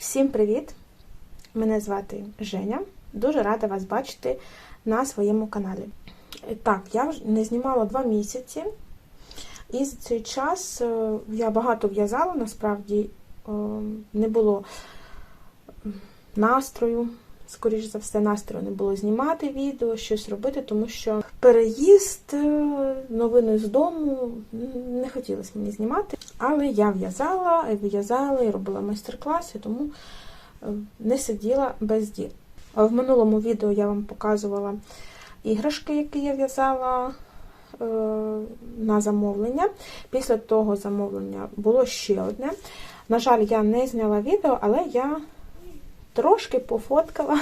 Всім привіт! Мене звати Женя. Дуже рада вас бачити на своєму каналі. Так, я вже не знімала два місяці, і за цей час е, я багато в'язала, насправді е, не було настрою. Скоріш за все, настрою не було знімати відео, щось робити, тому що переїзд, е, новини з дому не хотілося мені знімати. Але я в'язала, в'язала, і робила майстер-класи, тому е, не сиділа без діл. В минулому відео я вам показувала іграшки, які я в'язала е, на замовлення. Після того замовлення було ще одне. На жаль, я не зняла відео, але я трошки пофоткала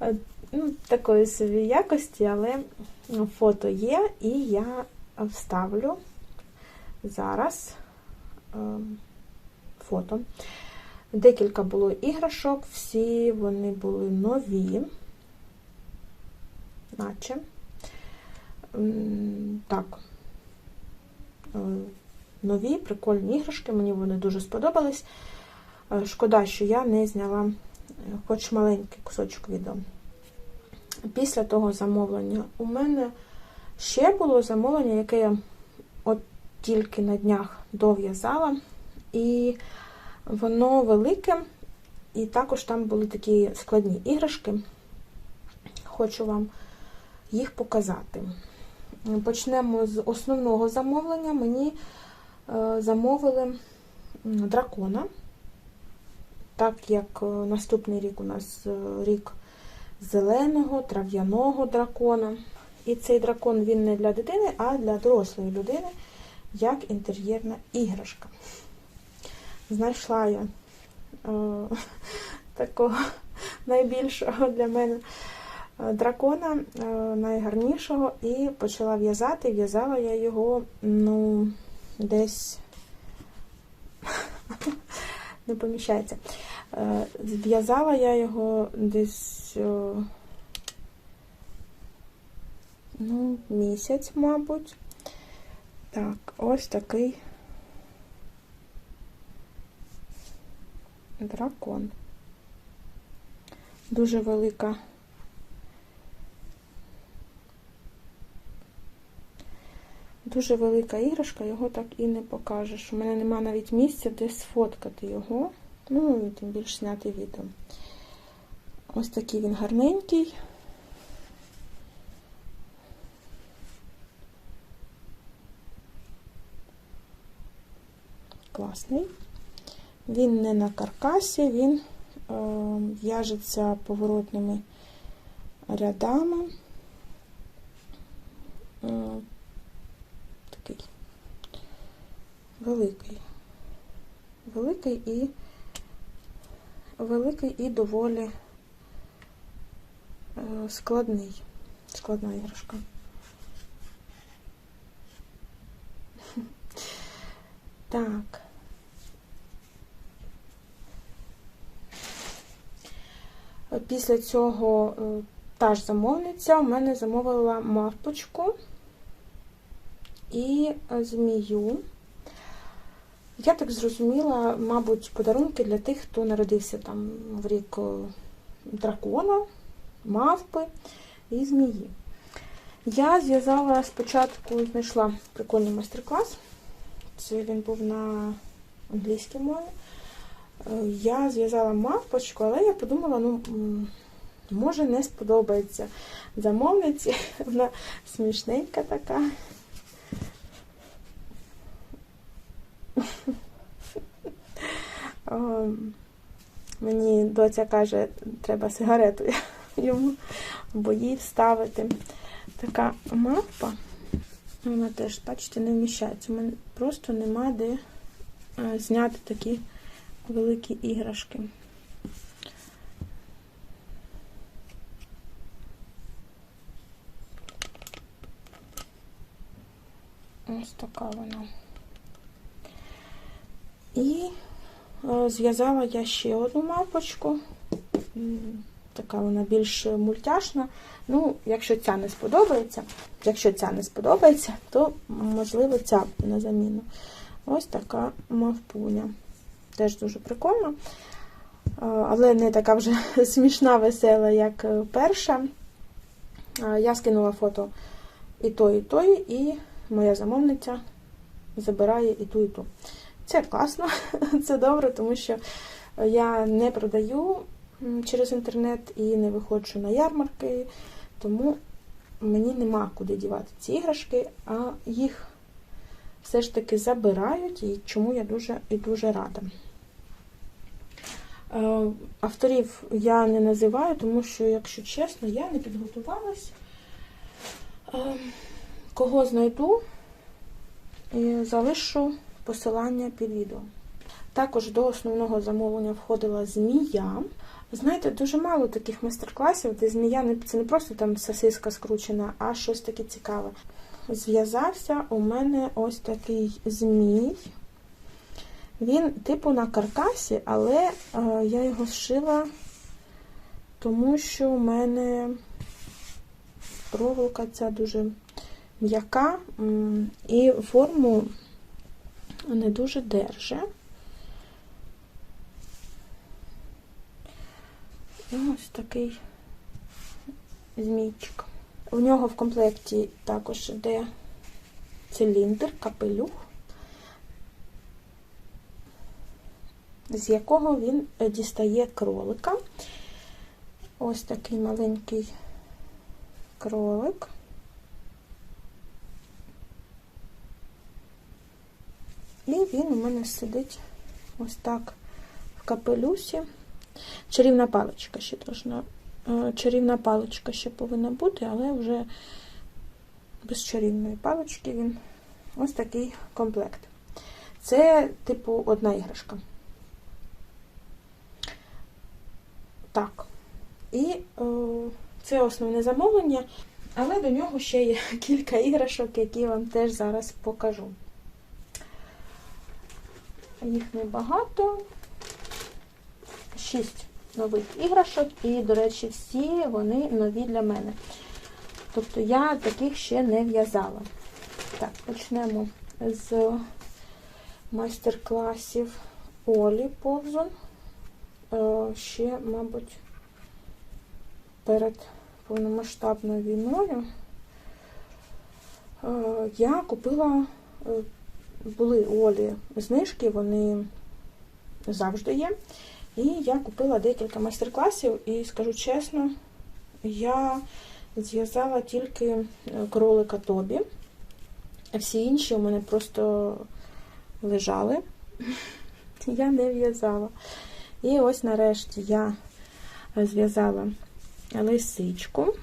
е, ну, такої собі якості, але фото є, і я вставлю зараз е, фото. Декілька було іграшок, всі вони були нові, наче. Так, Е, нові, прикольні іграшки, мені вони дуже сподобались. Шкода, що я не зняла хоч маленький кусочок відео. Після того замовлення у мене ще було замовлення, яке я от тільки на днях дов'язала. І воно велике, і також там були такі складні іграшки. Хочу вам їх показати. Почнемо з основного замовлення. Мені е, замовили дракона, так як е, наступний рік у нас е, рік зеленого, трав'яного дракона. І цей дракон він не для дитини, а для дорослої людини, як інтер'єрна іграшка. Знайшла я е, такого найбільшого для мене е, дракона, е, найгарнішого, і почала в'язати. В'язала я його, ну, десь не поміщається. Зв'язала В'язала я його десь е, ну, місяць, мабуть. Так, ось такий дракон. Дуже велика. Дуже велика іграшка, його так і не покажеш. У мене нема навіть місця, де сфоткати його. Ну, і тим більше зняти відео. Ось такий він гарненький. Класний. Він не на каркасі, він е, в'яжеться поворотними рядами. Е, такий великий. Великий і великий і доволі е, складний. Складна іграшка. Так. Після цього е, та ж замовниця у мене замовила мавпочку і е, змію. Я так зрозуміла, мабуть, подарунки для тих, хто народився там в рік е, дракона, мавпи і змії. Я зв'язала спочатку, знайшла прикольний майстер-клас. Це він був на англійській мові. Е, Я зв'язала мавпочку, але я подумала, ну, може, не сподобається замовниці. Вона смішненька така. Мені доця каже, треба сигарету йому або їй вставити. Така мавпа. Вона теж, бачите, не вміщається. У мене просто нема де е, зняти такі великі іграшки. Ось така вона. І е, зв'язала я ще одну мапочку. Така вона більш мультяшна. Ну, якщо ця не сподобається, якщо ця не сподобається, то можливо ця на заміну. Ось така мавпуня. Теж дуже прикольно. а, але не така вже смішна, весела, як е, перша. Я скинула фото і той, і той, і моя замовниця забирає і ту, і ту. Це класно, це добре, тому що я не продаю через інтернет і не виходжу на ярмарки, тому мені нема куди дівати ці іграшки, а їх все ж таки забирають, і чому я дуже і дуже рада. Е, Авторів я не називаю, тому що, якщо чесно, я не підготувалась. Е, Кого знайду, і залишу посилання під відео. Також до основного замовлення входила змія. Знаєте, дуже мало таких майстер-класів, де змія це не просто там сосиска скручена, а щось таке цікаве. Зв'язався у мене ось такий змій. Він типу на каркасі, але е, я його зшила, тому що у мене проволока ця дуже м'яка і форму не дуже держи. І ось такий змійчик. У нього в комплекті також йде циліндр, капелюх, з якого він е, дістає кролика. Ось такий маленький кролик. І він у мене сидить ось так в капелюсі. Чарівна паличка ще должна. е, Чарівна паличка ще повинна бути, але вже без чарівної палички він ось такий комплект. Це, типу, одна іграшка. Так. І е, це основне замовлення, але до нього ще є кілька іграшок, які вам теж зараз покажу. Їх небагато. Шість нових іграшок, і, до речі, всі вони нові для мене. Тобто я таких ще не в'язала. Так, почнемо з майстер-класів Олі Повзун. Е, Ще, мабуть, перед повномасштабною війною е, я купила, е, були у Олі знижки, вони завжди є. І я купила декілька майстер-класів, і скажу чесно, я зв'язала тільки е, кролика Тобі. Всі інші у мене просто лежали. Я не в'язала. І ось нарешті я зв'язала лисичку,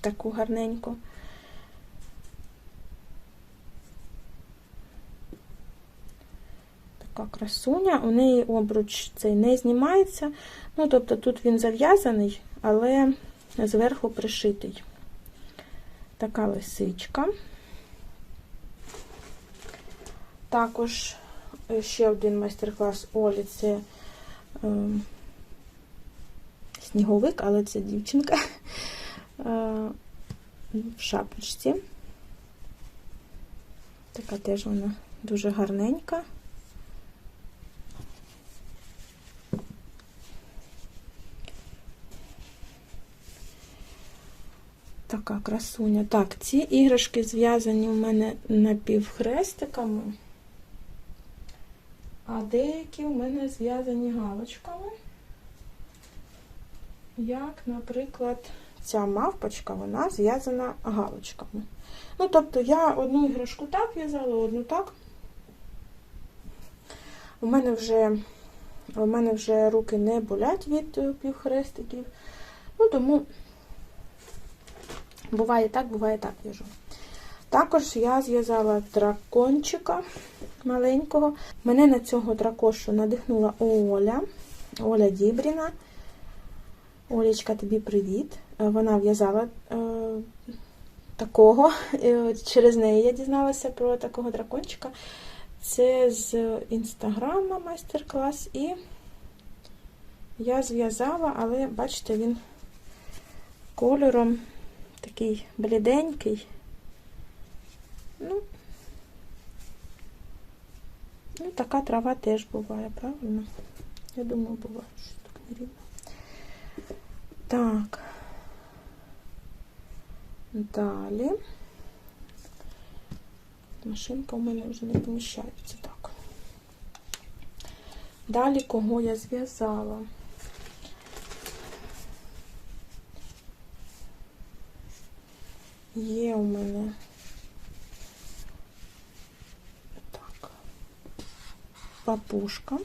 таку гарненьку. Така красуня. У неї обруч цей не знімається. Ну, тобто тут він зав'язаний, але зверху пришитий. Така лисичка. Також ще один майстер-клас Олі це е, сніговик, але це дівчинка е, в шапочці. Така теж вона дуже гарненька. Така красуня. Так, ці іграшки зв'язані у мене напівхрестиками, а деякі у мене зв'язані галочками. Як, наприклад, ця мавпочка, вона зв'язана галочками. Ну, тобто, я одну іграшку так в'язала, одну так. У мене вже у мене вже руки не болять від е, півхрестиків. Ну, тому буває так, буває так в'яжу. Також я зв'язала дракончика маленького. Мене на цього дракошу надихнула Оля, Оля Дібріна. Олечка, тобі привіт. Е, Вона в'язала е, такого. Е, Через неї я дізналася про такого дракончика. Це з інстаграма майстер-клас. І я зв'язала, але, бачите, він кольором такий бліденький. Ну, ну, така трава теж буває, правильно? Я думаю, буває, що так нерівно. Так. Далі. Машинка у мене вже не поміщається так. Далі кого я зв'язала? Є у мене так, папушка.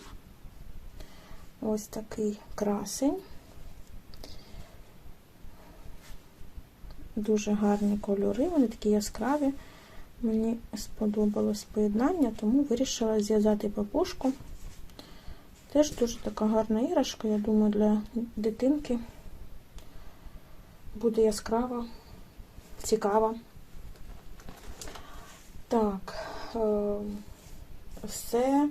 Ось такий красень. Дуже гарні кольори, вони такі яскраві. Мені сподобалось поєднання, тому вирішила зв'язати папушку. Теж дуже така гарна іграшка, я думаю, для дитинки буде яскрава, цікава. Так, е, все,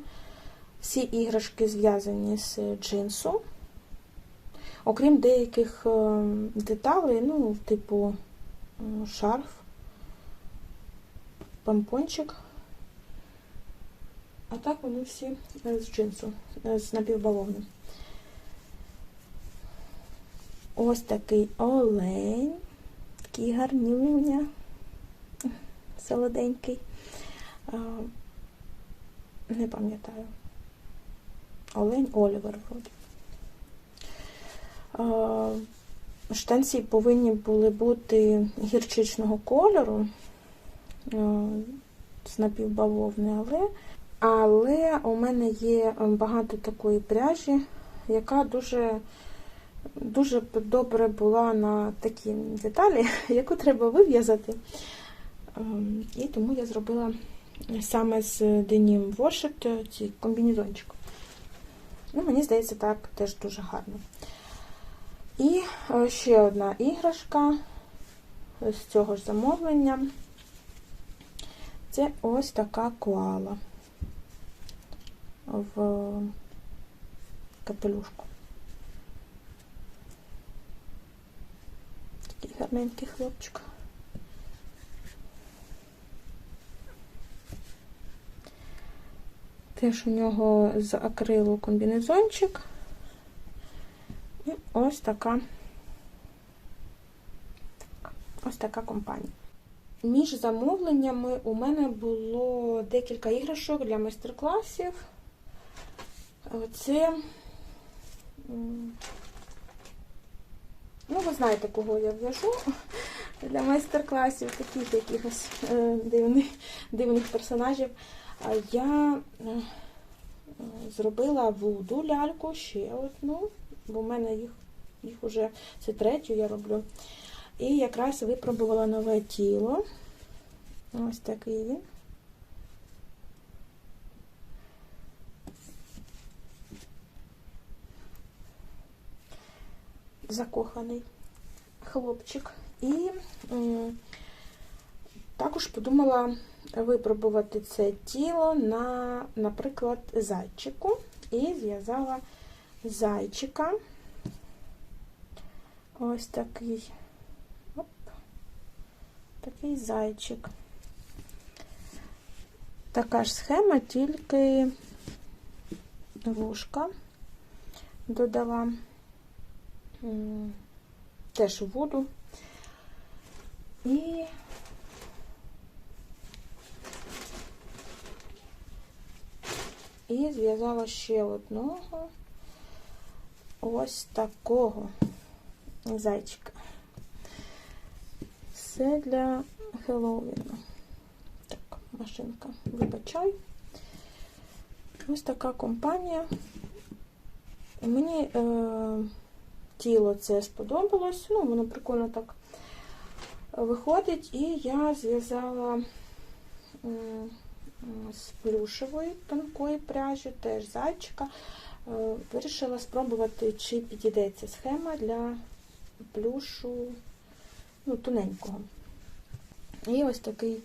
всі іграшки зв'язані з джинсу, окрім деяких е, деталей, ну, типу шарф, помпончик. А так вони всі е, з джинсу, з напівбавовни. Ось такий олень, такий гарнюня, солоденький. Не пам'ятаю. Олень Олівер вроді. Штанці повинні були бути гірчичного кольору з напівбавовни, але але у мене є багато такої пряжі, яка дуже дуже добре була на такі деталі, яку треба вив'язати. Ем, І тому я зробила саме з денім вошит цей комбінезончик. Ну, Мені здається, так теж дуже гарно. І е, ще одна іграшка з цього ж замовлення. Це ось така коала в капелюшку. Такий гарненький хлопчик. Теж у нього з акрилу комбінезончик. І ось така ось така компанія. Між замовленнями у мене було декілька іграшок для майстер-класів. Це, ну, ви знаєте, кого я в'яжу для майстер-класів, таких якихось дивних, дивних персонажів. Я зробила вуду ляльку ще одну, бо в мене їх їх вже це третю я роблю. І якраз випробувала нове тіло. Ось такий він. Закоханий хлопчик. І також подумала випробувати це тіло на, наприклад, зайчику. І зв'язала зайчика. Ось такий. Оп, такий зайчик. Така ж схема, тільки вушка додала теж воду. І і зв'язала ще одного ось такого зайчика. Все для Хеллоуіну. Так, машинка, вибачай. Ось така компанія. Мені е, тіло це сподобалось, ну, воно прикольно так виходить, і я зв'язала з плюшевої тонкої пряжі, теж зайчика. Е, вирішила спробувати, чи підійдеться схема для плюшу ну, тоненького. І ось такий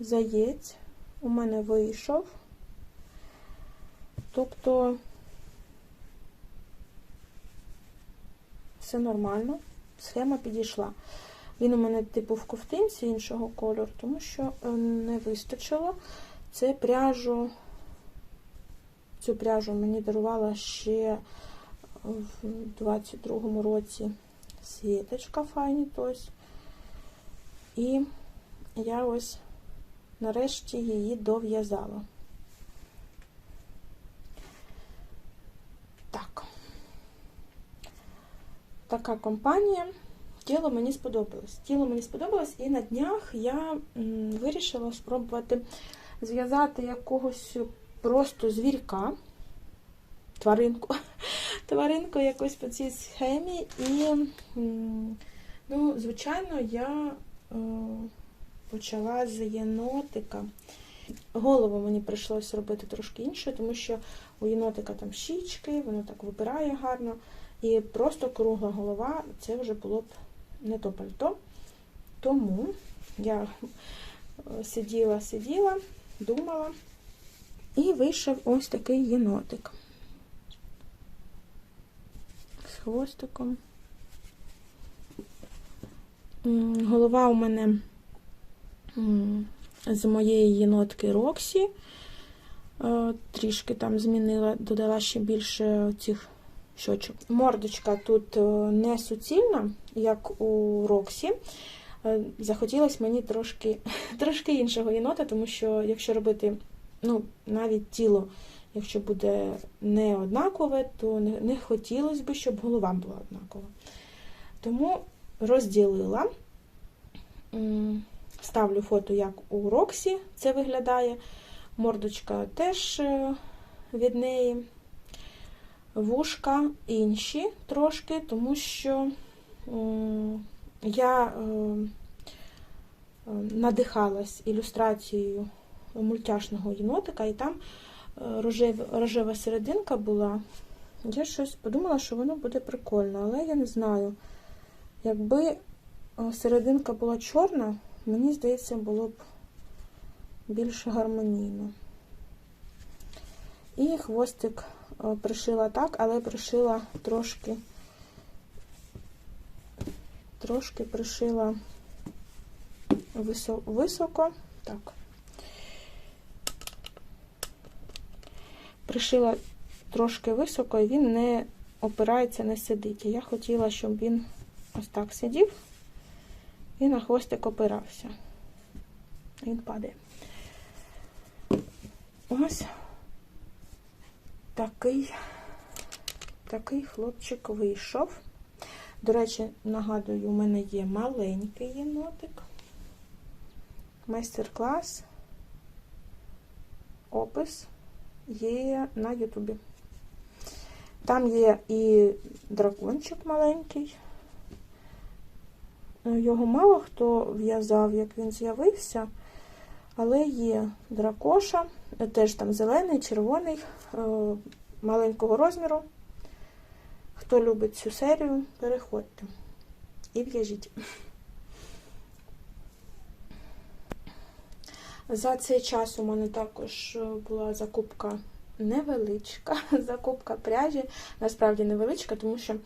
заєць у мене вийшов. Тобто все нормально, схема підійшла. Він у мене, типу, в ковтинці іншого кольору, тому що е, не вистачило. Це пряжу Цю пряжу мені дарувала ще в 22-му році Світочка Файні Тось. І я ось нарешті її дов'язала. Так. Така компанія. Тіло мені сподобалось. Тіло мені сподобалось, і на днях я вирішила спробувати зв'язати якогось просто звірка, тваринку, тваринку якось по цій схемі. І, ну, звичайно, я е, почала з єнотика. Голову мені прийшлося робити трошки інше, тому що у єнотика там щічки, воно так випирає гарно. І просто кругла голова це вже було б не то пальто. Тому я сиділа, сиділа, думала, і вийшов ось такий єнотик з хвостиком. Голова у мене з моєї єнотки Роксі. Е, Трішки там змінила, додала ще більше цих щочок. Мордочка тут е, не суцільна, як у Роксі. Е, Захотілося мені трошки трошки іншого єнота, тому що якщо робити ну, навіть тіло, якщо буде не однакове, то не, не хотілося б, щоб голова була однакова. Тому розділила, ставлю фото, як у Роксі це виглядає. Мордочка теж е, від неї вушка інші трошки, тому що я е, е, надихалась ілюстрацією мультяшного єнотика, і там рожева, серединка була. Я щось подумала, що воно буде прикольно, але я не знаю. Якби серединка була чорна, мені здається, було б більш гармонійно. І хвостик е, пришила так, але пришила трошки, трошки пришила високо. Так. Пришила трошки високо, і він не опирається, не сидить. Я хотіла, щоб він ось так сидів і на хвостик опирався. Він падає. Ось такий, такий хлопчик вийшов. До речі, нагадую, у мене є маленький єнотик. Майстер-клас, опис є на Ютубі. Там є і дракончик маленький. Його мало хто в'язав, як він з'явився. Але є дракоша, теж там зелений, червоний, е, маленького розміру. Хто любить цю серію, переходьте і в'яжіть. За цей час у мене також була закупка невеличка, закупка пряжі, насправді невеличка, тому що е,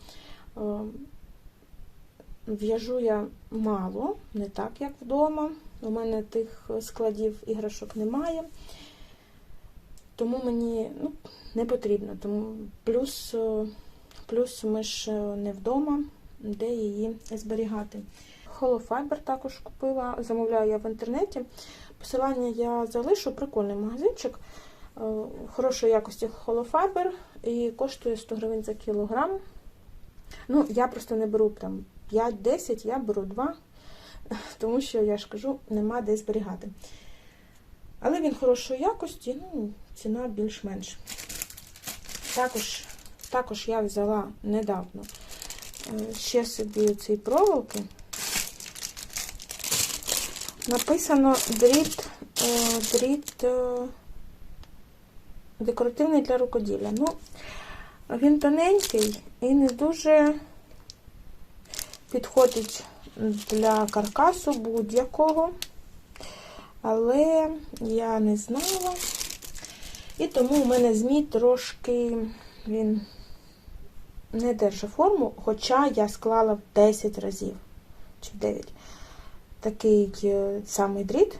в'яжу я мало, не так, як вдома. У мене тих складів іграшок немає, тому мені ну, не потрібно. Тому плюс, плюс ми ж не вдома, де її зберігати. Холофайбер також купила, замовляю я в інтернеті. Посилання я залишу, прикольний магазинчик. Хорошої якості холофайбер і коштує 100 гривень за кілограм. Ну, я просто не беру там 5-10, я беру 2 тому що, я ж кажу, нема де зберігати. Але він хорошої якості, ну, ціна більш-менш. Також також я взяла недавно ще собі ці проволоки. Написано дріт, дріт декоративний для рукоділля. Ну, він тоненький і не дуже підходить для каркасу будь-якого, але я не знала. І тому у мене змій трошки він не держить форму, хоча я склала в 10 разів чи 9 такий самий дріт,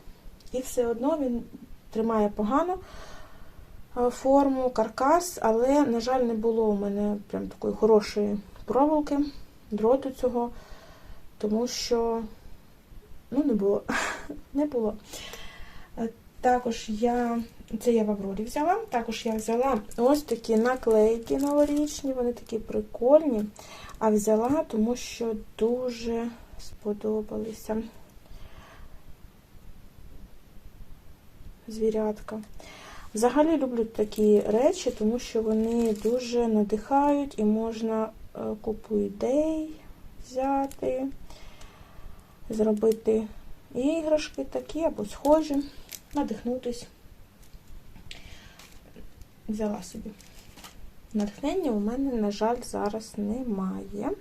і все одно він тримає погано. е, форму, каркас, але, на жаль, не було у мене прям такої хорошої проволоки, дроту цього, тому що ну, не було. не було. Е, Також я, це я в Аврорі взяла, також я взяла ось такі наклейки новорічні, вони такі прикольні. А взяла, тому що дуже сподобалися звірятка. Взагалі люблю такі речі, тому що вони дуже надихають і можна купу ідей взяти, зробити іграшки такі або схожі, надихнутись. Взяла собі. Натхнення у мене, на жаль, зараз немає.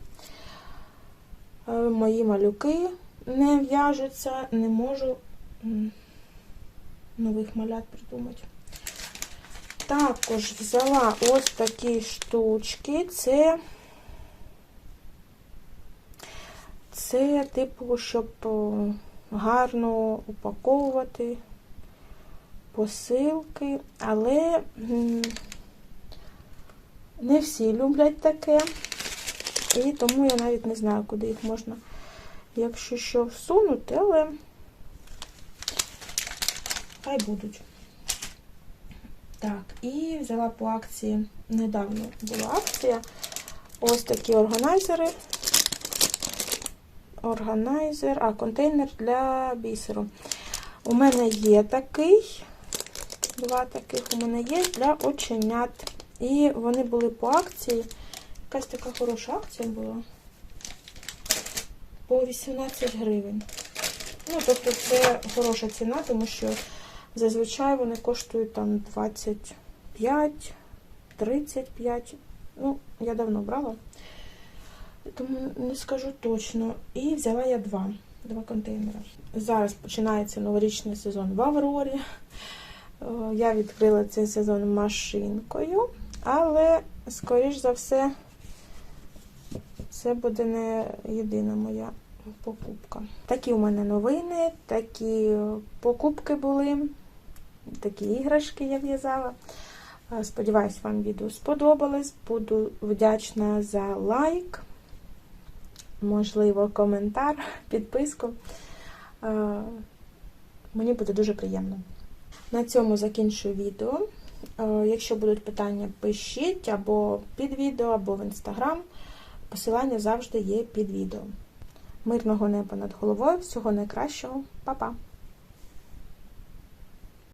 Е, Мої малюки не в'яжуться, не можу нових малят придумати. Також взяла ось такі штучки. Це, це типу, щоб гарно упаковувати посилки, але не всі люблять таке. І тому я навіть не знаю, куди їх можна, якщо що, всунути, але хай будуть. Так, і взяла по акції, недавно була акція. Ось такі органайзери. Органайзер, а контейнер для бісеру. У мене є такий, два таких у мене є для оченят. І вони були по акції. Якась така хороша акція була. По 18 гривень. Ну, тобто це хороша ціна, тому що зазвичай вони коштують там 25, 35. Ну, я давно брала, тому не скажу точно. І взяла я два. Два контейнери. Зараз починається новорічний сезон в Аврорі. Е, Я відкрила цей сезон машинкою, але, скоріш за все, це буде не єдина моя покупка. Такі у мене новини, такі покупки були, такі іграшки я в'язала. Е, Сподіваюсь, вам відео сподобалось. Буду вдячна за лайк, можливо, коментар, підписку. Е, Мені буде дуже приємно. На цьому закінчую відео. Е, Якщо будуть питання, пишіть або під відео, або в інстаграм. Посилання завжди є під відео. Мирного неба над головою, всього найкращого, Па-па!